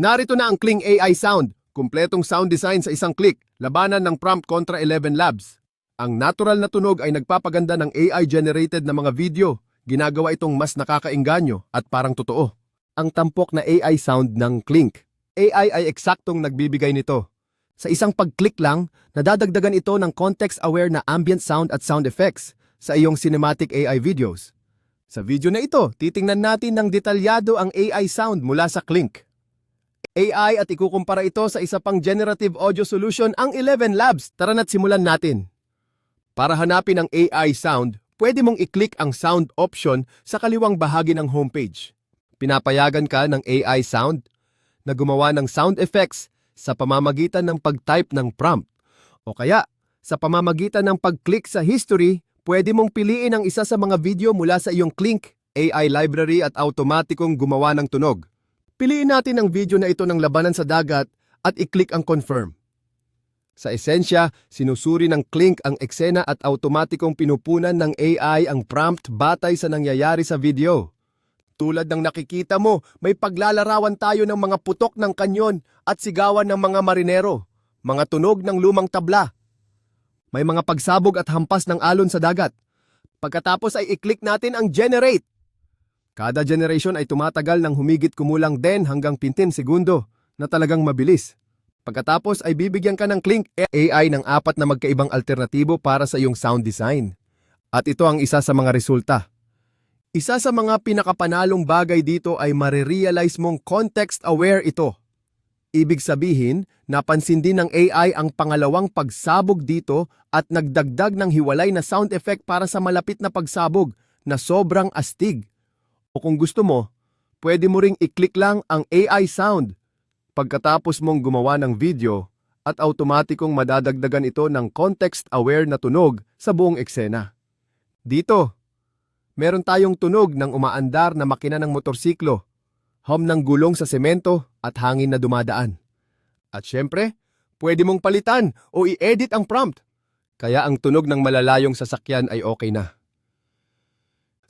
Narito na ang Kling AI Sound, kumpletong sound design sa isang click, labanan ng prompt kontra 11 Labs. Ang natural na tunog ay nagpapaganda ng AI-generated na mga video. Ginagawa itong mas nakakainganyo at parang totoo. Ang tampok na AI sound ng Klink. AI ay eksaktong nagbibigay nito. Sa isang pag-click lang, nadadagdagan ito ng context-aware na ambient sound at sound effects sa iyong cinematic AI videos. Sa video na ito, titingnan natin ng detalyado ang AI sound mula sa Klink. AI at ikukumpara ito sa isa pang generative audio solution ang 11 Labs. Tara na't simulan natin. Para hanapin ang AI sound, pwede mong i-click ang sound option sa kaliwang bahagi ng homepage. Pinapayagan ka ng AI sound na gumawa ng sound effects sa pamamagitan ng pag-type ng prompt. O kaya, sa pamamagitan ng pag-click sa history, pwede mong piliin ang isa sa mga video mula sa iyong Klink AI library at automatikong gumawa ng tunog. Piliin natin ang video na ito ng labanan sa dagat at i-click ang confirm. Sa esensya, sinusuri ng Klink ang eksena at automatikong pinupunan ng AI ang prompt batay sa nangyayari sa video. Tulad ng nakikita mo, may paglalarawan tayo ng mga putok ng kanyon at sigawan ng mga marinero, mga tunog ng lumang tabla. May mga pagsabog at hampas ng alon sa dagat. Pagkatapos ay i-click natin ang generate. Kada generation ay tumatagal ng humigit kumulang 10 hanggang 15 segundo na talagang mabilis. Pagkatapos ay bibigyan ka ng Klink AI ng apat na magkaibang alternatibo para sa iyong sound design. At ito ang isa sa mga resulta. Isa sa mga pinakapanalong bagay dito ay marirealize mong context-aware ito. Ibig sabihin, napansin din ng AI ang pangalawang pagsabog dito at nagdagdag ng hiwalay na sound effect para sa malapit na pagsabog na sobrang astig. O kung gusto mo, pwede mo ring i-click lang ang AI sound pagkatapos mong gumawa ng video at automatikong madadagdagan ito ng context-aware na tunog sa buong eksena. Dito, meron tayong tunog ng umaandar na makina ng motorsiklo, hum ng gulong sa semento at hangin na dumadaan. At syempre, pwede mong palitan o i-edit ang prompt. Kaya ang tunog ng malalayong sasakyan ay okay na.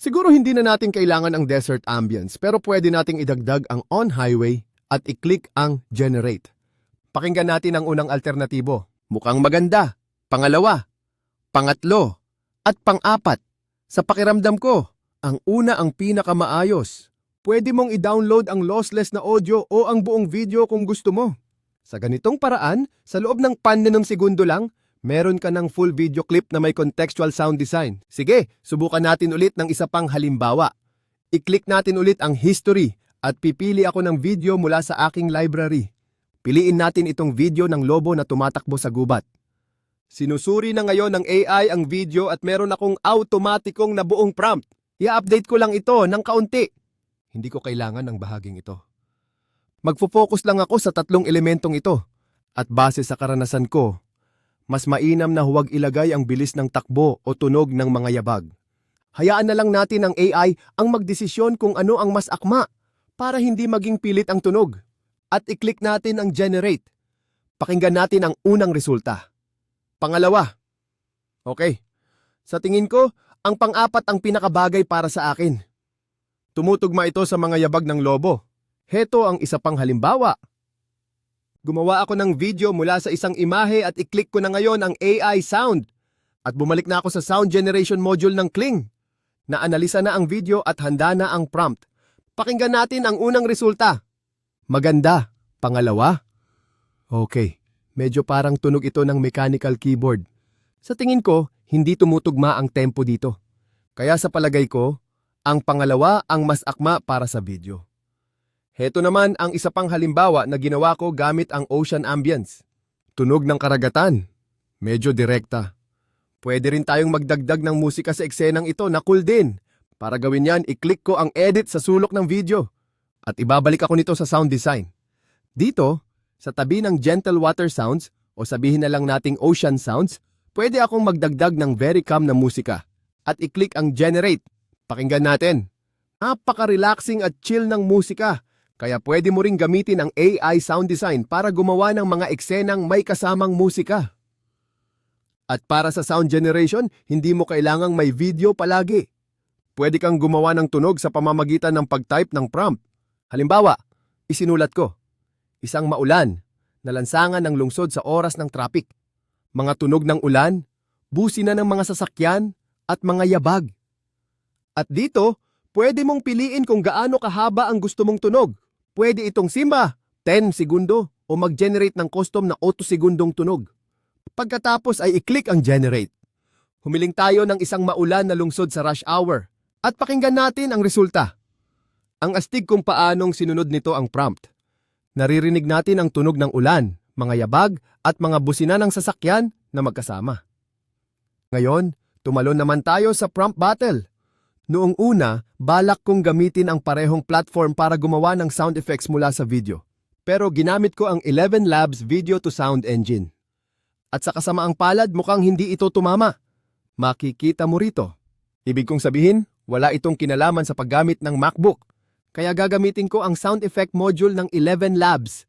Siguro hindi na natin kailangan ang desert ambience pero pwede nating idagdag ang on-highway at i-click ang generate. Pakinggan natin ang unang alternatibo. Mukhang maganda. Pangalawa. Pangatlo. At pang-apat. Sa pakiramdam ko, ang una ang pinakamaayos. Pwede mong i-download ang lossless na audio o ang buong video kung gusto mo. Sa ganitong paraan, sa loob ng paninong segundo lang, meron ka ng full video clip na may contextual sound design. Sige, subukan natin ulit ng isa pang halimbawa. I-click natin ulit ang history at pipili ako ng video mula sa aking library. Piliin natin itong video ng lobo na tumatakbo sa gubat. Sinusuri na ngayon ng AI ang video at meron akong automatikong na buong prompt. I-update ko lang ito ng kaunti. Hindi ko kailangan ng bahaging ito. Magfo-focus lang ako sa tatlong elementong ito. At base sa karanasan ko, mas mainam na huwag ilagay ang bilis ng takbo o tunog ng mga yabag. Hayaan na lang natin ang AI ang magdesisyon kung ano ang mas akma para hindi maging pilit ang tunog. At i-click natin ang generate. Pakinggan natin ang unang resulta. Pangalawa. Okay. Sa tingin ko, ang pang-apat ang pinakabagay para sa akin. Tumutugma ito sa mga yabag ng lobo. Heto ang isa pang halimbawa. Gumawa ako ng video mula sa isang imahe at i-click ko na ngayon ang AI sound. At bumalik na ako sa sound generation module ng Kling. Naanalisa na ang video at handa na ang prompt. Pakinggan natin ang unang resulta. Maganda. Pangalawa? Okay. Medyo parang tunog ito ng mechanical keyboard. Sa tingin ko, hindi tumutugma ang tempo dito. Kaya sa palagay ko, ang pangalawa ang mas akma para sa video. Heto naman ang isa pang halimbawa na ginawa ko gamit ang ocean ambience. Tunog ng karagatan. Medyo direkta. Pwede rin tayong magdagdag ng musika sa eksenang ito na cool din. Para gawin yan, i-click ko ang edit sa sulok ng video. At ibabalik ako nito sa sound design. Dito, sa tabi ng gentle water sounds o sabihin na lang nating ocean sounds, pwede akong magdagdag ng very calm na musika. At i-click ang generate. Pakinggan natin. Napaka-relaxing at chill ng musika. Kaya pwede mo ring gamitin ang AI sound design para gumawa ng mga eksenang may kasamang musika. At para sa sound generation, hindi mo kailangang may video palagi. Pwede kang gumawa ng tunog sa pamamagitan ng pag-type ng prompt. Halimbawa, isinulat ko, isang maulan, nalansangan ng lungsod sa oras ng traffic. Mga tunog ng ulan, busina ng mga sasakyan, at mga yabag. At dito, pwede mong piliin kung gaano kahaba ang gusto mong tunog. Pwede itong Simba, 10 segundo, o mag-generate ng custom na 8 segundong tunog. Pagkatapos ay i-click ang generate. Humiling tayo ng isang maulan na lungsod sa rush hour at pakinggan natin ang resulta. Ang astig kung paanong sinunod nito ang prompt. Naririnig natin ang tunog ng ulan, mga yabag at mga busina ng sasakyan na magkasama. Ngayon, tumalon naman tayo sa prompt battle. Noong una, balak kong gamitin ang parehong platform para gumawa ng sound effects mula sa video. Pero ginamit ko ang 11 Labs Video to Sound Engine. At sa kasamaang palad mukhang hindi ito tumama. Makikita mo rito. Ibig kong sabihin, wala itong kinalaman sa paggamit ng MacBook. Kaya gagamitin ko ang sound effect module ng 11 Labs.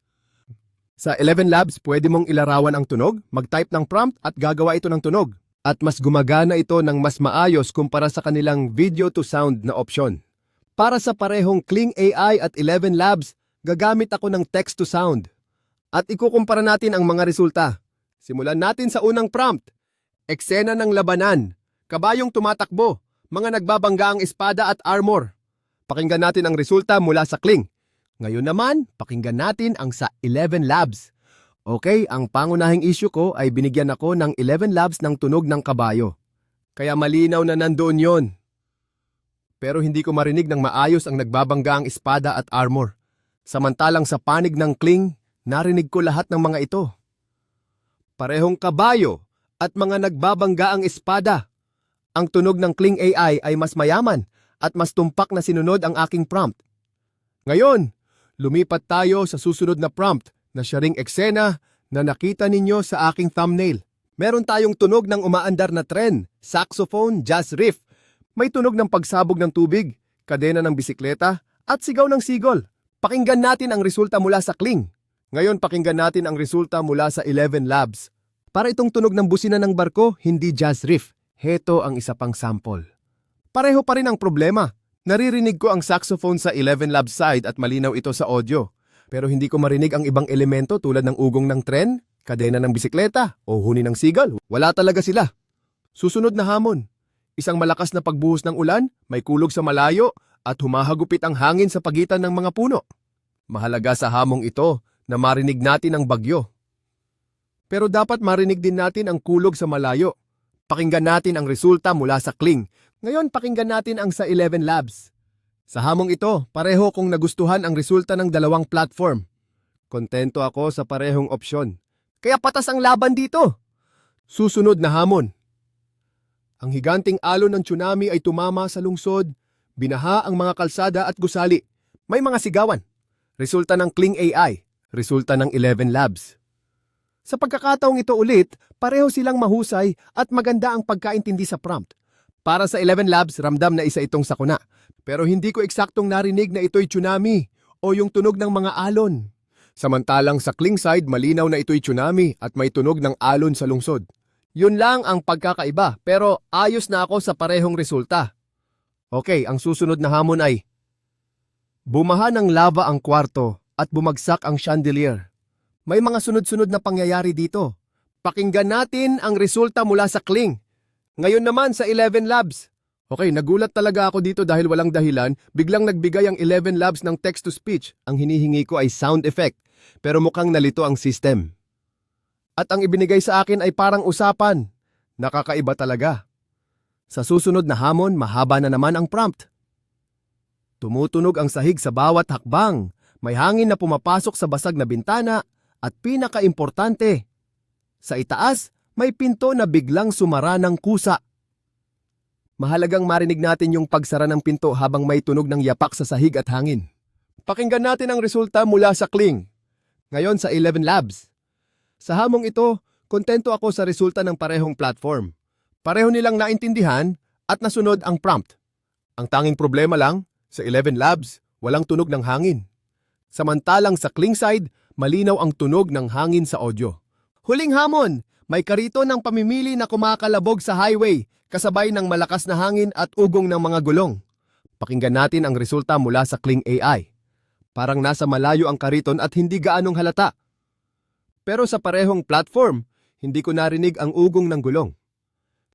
Sa 11 Labs, pwede mong ilarawan ang tunog, mag-type ng prompt at gagawa ito ng tunog. At mas gumagana ito ng mas maayos kumpara sa kanilang video to sound na opsyon. Para sa parehong Kling AI at 11 Labs, gagamit ako ng text to sound. At ikukumpara natin ang mga resulta. Simulan natin sa unang prompt. Eksena ng labanan. Kabayong tumatakbo. Mga nagbabangga ang espada at armor. Pakinggan natin ang resulta mula sa Kling. Ngayon naman, pakinggan natin ang sa 11 Labs. Okay, ang pangunahing issue ko ay binigyan ako ng 11 Labs ng tunog ng kabayo. Kaya malinaw na nandoon yon. Pero hindi ko marinig ng maayos ang nagbabangga ang espada at armor. Samantalang sa panig ng Kling, narinig ko lahat ng mga ito. Parehong kabayo at mga nagbabangga ang espada. Ang tunog ng Kling AI ay mas mayaman at mas tumpak na sinunod ang aking prompt. Ngayon, lumipat tayo sa susunod na prompt na siya ring eksena na nakita ninyo sa aking thumbnail. Meron tayong tunog ng umaandar na tren, saxophone, jazz riff. May tunog ng pagsabog ng tubig, kadena ng bisikleta, at sigaw ng sigol. Pakinggan natin ang resulta mula sa Kling. Ngayon pakinggan natin ang resulta mula sa 11 Labs. Para itong tunog ng busina ng barko, hindi jazz riff. Heto ang isa pang sample. Pareho pa rin ang problema. Naririnig ko ang saxophone sa 11 Labs side at malinaw ito sa audio. Pero hindi ko marinig ang ibang elemento tulad ng ugong ng tren, kadena ng bisikleta, o huni ng sigal. Wala talaga sila. Susunod na hamon. Isang malakas na pagbuhos ng ulan, may kulog sa malayo, at humahagupit ang hangin sa pagitan ng mga puno. Mahalaga sa hamong ito na marinig natin ang bagyo. Pero dapat marinig din natin ang kulog sa malayo. Pakinggan natin ang resulta mula sa Kling. Ngayon pakinggan natin ang sa 11 Labs. Sa hamong ito, pareho kong nagustuhan ang resulta ng dalawang platform. Kontento ako sa parehong opsyon. Kaya patas ang laban dito. Susunod na hamon. Ang higanting alon ng tsunami ay tumama sa lungsod, binaha ang mga kalsada at gusali. May mga sigawan. Resulta ng Kling AI, resulta ng 11 Labs. Sa pagkakataong ito ulit, pareho silang mahusay at maganda ang pagkaintindi sa prompt. Para sa 11 Labs, ramdam na isa itong sakuna. Pero hindi ko eksaktong narinig na ito'y tsunami o yung tunog ng mga alon. Samantalang sa Kling side, malinaw na ito'y tsunami at may tunog ng alon sa lungsod. Yun lang ang pagkakaiba pero ayos na ako sa parehong resulta. Okay, ang susunod na hamon ay Bumaha ng lava ang kwarto at bumagsak ang chandelier. May mga sunod-sunod na pangyayari dito. Pakinggan natin ang resulta mula sa Kling. Ngayon naman sa 11 Labs. Okay, nagulat talaga ako dito dahil walang dahilan, biglang nagbigay ang 11 Labs ng text-to-speech. Ang hinihingi ko ay sound effect, pero mukhang nalito ang system. At ang ibinigay sa akin ay parang usapan. Nakakaiba talaga. Sa susunod na hamon, mahaba na naman ang prompt. Tumutunog ang sahig sa bawat hakbang. May hangin na pumapasok sa basag na bintana at pinakaimportante, sa itaas may pinto na biglang sumara ng kusa. Mahalagang marinig natin yung pagsara ng pinto habang may tunog ng yapak sa sahig at hangin. Pakinggan natin ang resulta mula sa Kling. Ngayon sa 11 Labs. Sa hamong ito, kontento ako sa resulta ng parehong platform. Pareho nilang naintindihan at nasunod ang prompt. Ang tanging problema lang, sa 11 Labs, walang tunog ng hangin. Samantalang sa Kling side, malinaw ang tunog ng hangin sa audio. Huling hamon, may karito ng pamimili na kumakalabog sa highway kasabay ng malakas na hangin at ugong ng mga gulong. Pakinggan natin ang resulta mula sa Kling AI. Parang nasa malayo ang kariton at hindi gaanong halata. Pero sa parehong platform, hindi ko narinig ang ugong ng gulong.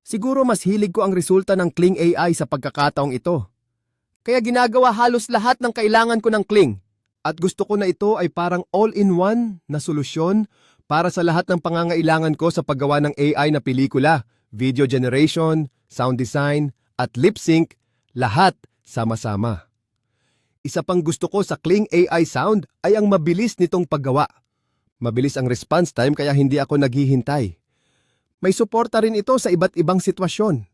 Siguro mas hilig ko ang resulta ng Kling AI sa pagkakataong ito. Kaya ginagawa halos lahat ng kailangan ko ng Kling. At gusto ko na ito ay parang all-in-one na solusyon para sa lahat ng pangangailangan ko sa paggawa ng AI na pelikula, video generation, sound design, at lip sync, lahat sama-sama. Isa pang gusto ko sa Kling AI Sound ay ang mabilis nitong paggawa. Mabilis ang response time kaya hindi ako naghihintay. May suporta rin ito sa iba't ibang sitwasyon.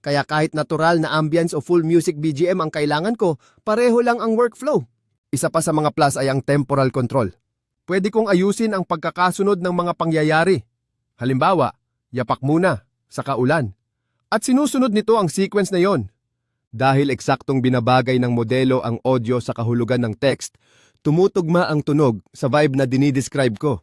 Kaya kahit natural na ambience o full music BGM ang kailangan ko, pareho lang ang workflow. Isa pa sa mga plus ay ang temporal control. Pwede kong ayusin ang pagkakasunod ng mga pangyayari. Halimbawa, yapak muna, saka ulan. At sinusunod nito ang sequence na yon. Dahil eksaktong binabagay ng modelo ang audio sa kahulugan ng text, tumutugma ang tunog sa vibe na dinidescribe ko.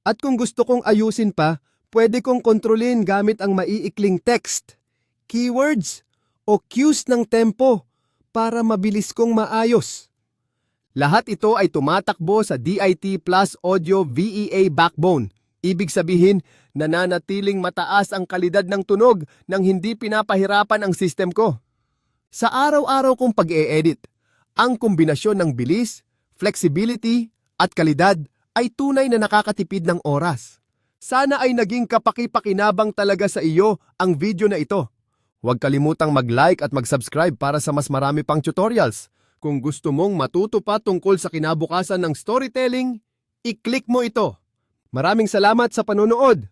At kung gusto kong ayusin pa, pwede kong kontrolin gamit ang maiikling text, keywords, o cues ng tempo para mabilis kong maayos. Lahat ito ay tumatakbo sa DIT Plus Audio VEA backbone. Ibig sabihin, nananatiling mataas ang kalidad ng tunog nang hindi pinapahirapan ang system ko. Sa araw-araw kong pag-e-edit, ang kombinasyon ng bilis, flexibility, at kalidad ay tunay na nakakatipid ng oras. Sana ay naging kapaki-pakinabang talaga sa iyo ang video na ito. Huwag kalimutang mag-like at mag-subscribe para sa mas marami pang tutorials. Kung gusto mong matuto pa tungkol sa kinabukasan ng storytelling, i-click mo ito. Maraming salamat sa panonood!